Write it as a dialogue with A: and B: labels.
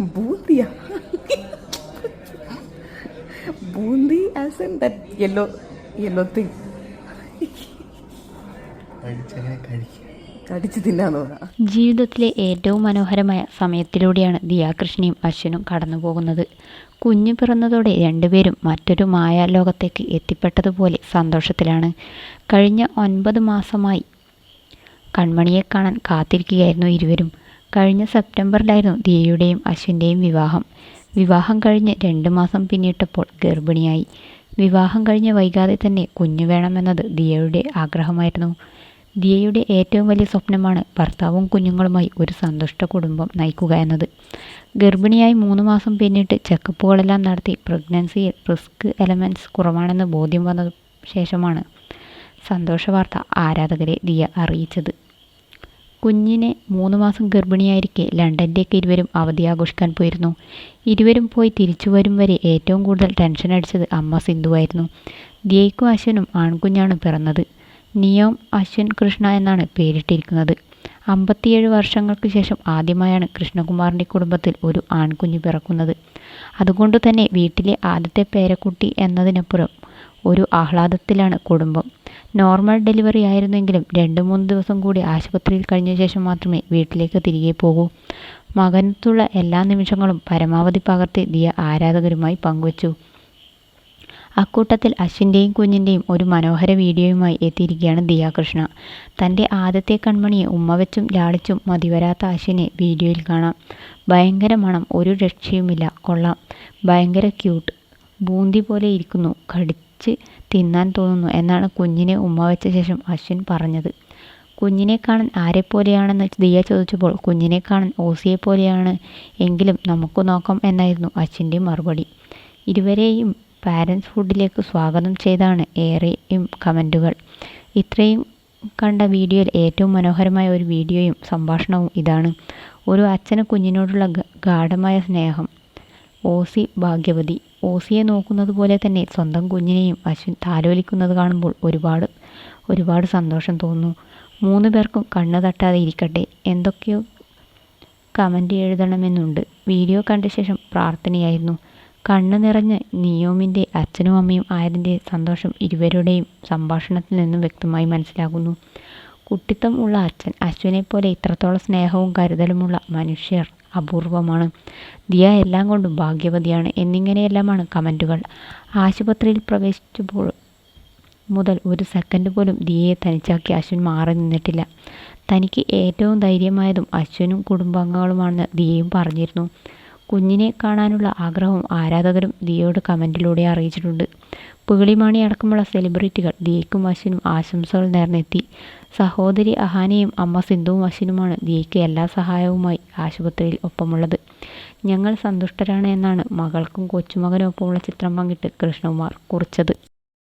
A: ബൂന്തിയ boondi as in that yellow yellow thing കടിച്ച് തിന്നാന്ന്
B: ജീവിതത്തിലെ ഏറ്റവും മനോഹരമായ സമയത്തിലൂടെയാണ് ദിയാകൃഷ്ണയും അശ്വനും കടന്നു പോകുന്നത് കുഞ്ഞു പിറന്നതോടെ രണ്ടുപേരും മറ്റൊരു മായാലോകത്തേക്ക് എത്തിപ്പെട്ടതുപോലെ സന്തോഷത്തിലാണ്. കഴിഞ്ഞ ഒൻപത് മാസമായി കൺമണിയെ കാണാൻ കാത്തിരിക്കുകയായിരുന്നു ഇരുവരും. കഴിഞ്ഞ സെപ്റ്റംബറിലായിരുന്നു ദിയയുടെയും അശ്വിന്റെയും വിവാഹം. വിവാഹം കഴിഞ്ഞ് രണ്ട് മാസം പിന്നിട്ടപ്പോൾ ഗർഭിണിയായി. വിവാഹം കഴിഞ്ഞ് വൈകാതെ തന്നെ കുഞ്ഞു വേണമെന്നത് ദിയയുടെ ആഗ്രഹമായിരുന്നു. ദിയയുടെ ഏറ്റവും വലിയ സ്വപ്നമാണ് ഭർത്താവും കുഞ്ഞുങ്ങളുമായി ഒരു സന്തുഷ്ട കുടുംബം നയിക്കുക എന്നത്. ഗർഭിണിയായി മൂന്ന് മാസം പിന്നിട്ട് ചെക്കപ്പുകളെല്ലാം നടത്തി പ്രഗ്നൻസിയിൽ റിസ്ക് എലമെന്റ്സ് കുറവാണെന്ന് ബോധ്യം വന്ന ശേഷമാണ് സന്തോഷ വാർത്ത ആരാധകരെ ദിയ അറിയിച്ചത്. കുഞ്ഞിനെ മൂന്ന് മാസം ഗർഭിണിയായിരിക്കെ ലണ്ടനിലേക്ക് ഇരുവരും അവധി ആഘോഷിക്കാൻ പോയിരുന്നു. ഇരുവരും പോയി തിരിച്ചു വരും വരെ ഏറ്റവും കൂടുതൽ ടെൻഷൻ അടിച്ചത് അമ്മ സിന്ധുവായിരുന്നു ദിയയ്ക്കും അശ്വനും ആൺകുഞ്ഞാണ് പിറന്നത്. നിയോം അശ്വിൻ കൃഷ്ണ എന്നാണ് പേരിട്ടിരിക്കുന്നത്. അമ്പത്തിയേഴ് വർഷങ്ങൾക്ക് ശേഷം ആദ്യമായാണ് കൃഷ്ണകുമാറിന്റെ കുടുംബത്തിൽ ഒരു ആൺകുഞ്ഞ് പിറക്കുന്നത്. അതുകൊണ്ട് തന്നെ വീട്ടിലെ ആദ്യത്തെ പേരക്കുട്ടി എന്നതിനപ്പുറം ഒരു ആഹ്ലാദത്തിലാണ് കുടുംബം. നോർമൽ ഡെലിവറി ആയിരുന്നെങ്കിലും രണ്ട് മൂന്ന് ദിവസം കൂടി ആശുപത്രിയിൽ കഴിഞ്ഞ ശേഷം മാത്രമേ വീട്ടിലേക്ക് തിരികെ പോകൂ. മകനത്തുള്ള എല്ലാ നിമിഷങ്ങളും പരമാവധി പകർത്തി ദിയ ആരാധകരുമായി പങ്കുവച്ചു. അക്കൂട്ടത്തിൽ അശ്വിന്റെയും കുഞ്ഞിന്റെയും ഒരു മനോഹര വീഡിയോയുമായി എത്തിയിരിക്കുകയാണ് ദിയാകൃഷ്ണ. തന്റെ ആദ്യത്തെ കൺമണിയെ ഉമ്മ വെച്ചും ലാളിച്ചും മതിവരാത്ത അശ്വിനെ വീഡിയോയിൽ കാണാം. ഭയങ്കര മണം ഒരു രക്ഷയുമില്ല കൊള്ളാം. ഭയങ്കര ക്യൂട്ട് ബൂന്തി പോലെ ഇരിക്കുന്നു കടിച്ച് തിന്നാൻ തോന്നുന്നു എന്നാണ് കുഞ്ഞിനെ ഉമ്മ വെച്ച ശേഷം അശ്വിൻ പറഞ്ഞത്. കുഞ്ഞിനെ കാണാൻ ആരെപ്പോലെയാണെന്ന് ദിയ ചോദിച്ചപ്പോൾ കുഞ്ഞിനെ കാണാൻ ഓസിയെ പോലെയാണ് എങ്കിലും നമുക്ക് നോക്കാം എന്നായിരുന്നു അശ്വിന്റെ മറുപടി. ഇരുവരെയും പാരൻസ് ഫുഡിലേക്ക് സ്വാഗതം ചെയ്താണ് ഏറെയും കമന്റുകൾ. ഇത്രയും കണ്ട വീഡിയോയിൽ ഏറ്റവും മനോഹരമായ ഒരു വീഡിയോയും സംഭാഷണവും ഇതാണ്. ഒരു അച്ഛന് കുഞ്ഞിനോടുള്ള ഗാഠമായ സ്നേഹം. ഓസി ഭാഗ്യവതി. ഓസിയെ നോക്കുന്നത് പോലെ തന്നെ സ്വന്തം കുഞ്ഞിനെയും അശ്വിൻ താലോലിക്കുന്നത് കാണുമ്പോൾ ഒരുപാട് ഒരുപാട് സന്തോഷം തോന്നുന്നു. മൂന്ന് പേർക്കും കണ്ണ് തട്ടാതെ ഇരിക്കട്ടെ. എന്തൊക്കെയോ കമന്റ് എഴുതണമെന്നുണ്ട്. വീഡിയോ കണ്ട ശേഷം പ്രാർത്ഥനയായിരുന്നു. കണ്ണ് നിറഞ്ഞ് നിയോമിന്റെ അച്ഛനും അമ്മയും ആയതിന്റെ സന്തോഷം ഇരുവരുടെയും സംഭാഷണത്തിൽ നിന്നും വ്യക്തമായി മനസ്സിലാകുന്നു. കുട്ടിത്തം ഉള്ള അച്ഛൻ. അശ്വിനെ പോലെ ഇത്രത്തോളം സ്നേഹവും കരുതലുമുള്ള മനുഷ്യർ അപൂർവമാണ്. ദിയ എല്ലാം കൊണ്ടും ഭാഗ്യവതിയാണ് എന്നിങ്ങനെയെല്ലാമാണ് കമന്റുകൾ ആശുപത്രിയിൽ പ്രവേശിച്ചപ്പോൾ മുതൽ ഒരു സെക്കൻഡ് പോലും ദിയയെ തനിച്ചാക്കി അശ്വിൻ മാറി നിന്നിട്ടില്ല. തനിക്ക് ഏറ്റവും ധൈര്യമായതും അശ്വിനും കുടുംബാംഗങ്ങളുമാണെന്ന് ദിയയും പറഞ്ഞിരുന്നു. കുഞ്ഞിനെ കാണാനുള്ള ആഗ്രഹവും ആരാധകരും ദിയയോട് കമന്റിലൂടെ അറിയിച്ചിട്ടുണ്ട്. പുകിളിമാണി അടക്കമുള്ള സെലിബ്രിറ്റികൾ ദിയയ്ക്കും അശ്വിനും ആശംസകൾ നേർന്നെത്തി. സഹോദരി അഹാനയും അമ്മ സിന്ധുവും അശ്വിനുമാണ് ദിയയ്ക്ക് എല്ലാ സഹായവുമായി ആശുപത്രിയിൽ ഒപ്പമുള്ളത്. ഞങ്ങൾ സന്തുഷ്ടരാണ് എന്നാണ് മകൾക്കും കൊച്ചുമകനും ഒപ്പമുള്ള ചിത്രം പങ്കിട്ട് കൃഷ്ണകുമാർ കുറിച്ചത്.